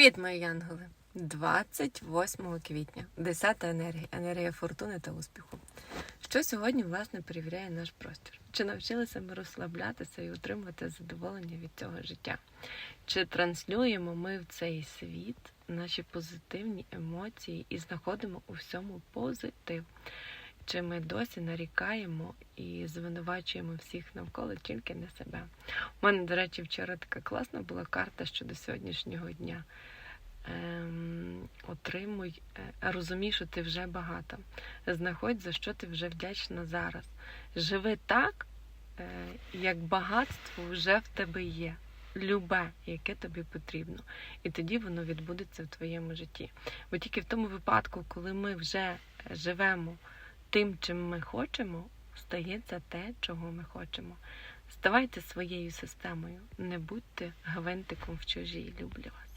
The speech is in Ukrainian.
Привіт, мої янголи! 28 квітня, 10 енергія, енергія фортуни та успіху. Що сьогодні, власне, перевіряє наш простір? Чи навчилися ми розслаблятися і отримувати задоволення від цього життя? Чи транслюємо ми в цей світ наші позитивні емоції і знаходимо у всьому позитив? Чи ми досі нарікаємо і звинувачуємо всіх навколо тільки не себе? У мене, до речі, вчора така класна була карта щодо сьогоднішнього дня. Ем, отримуй, е, розумій, що ти вже багата. Знаходь, за що ти вже вдячна зараз. Живи так, е, як багатство вже в тебе є. Любе, яке тобі потрібно. І тоді воно відбудеться в твоєму житті. Бо тільки в тому випадку, коли ми вже е, живемо тим, чим ми хочемо, стається те, чого ми хочемо. Ставайте своєю системою, не будьте гвинтиком в чужій. Люблю вас.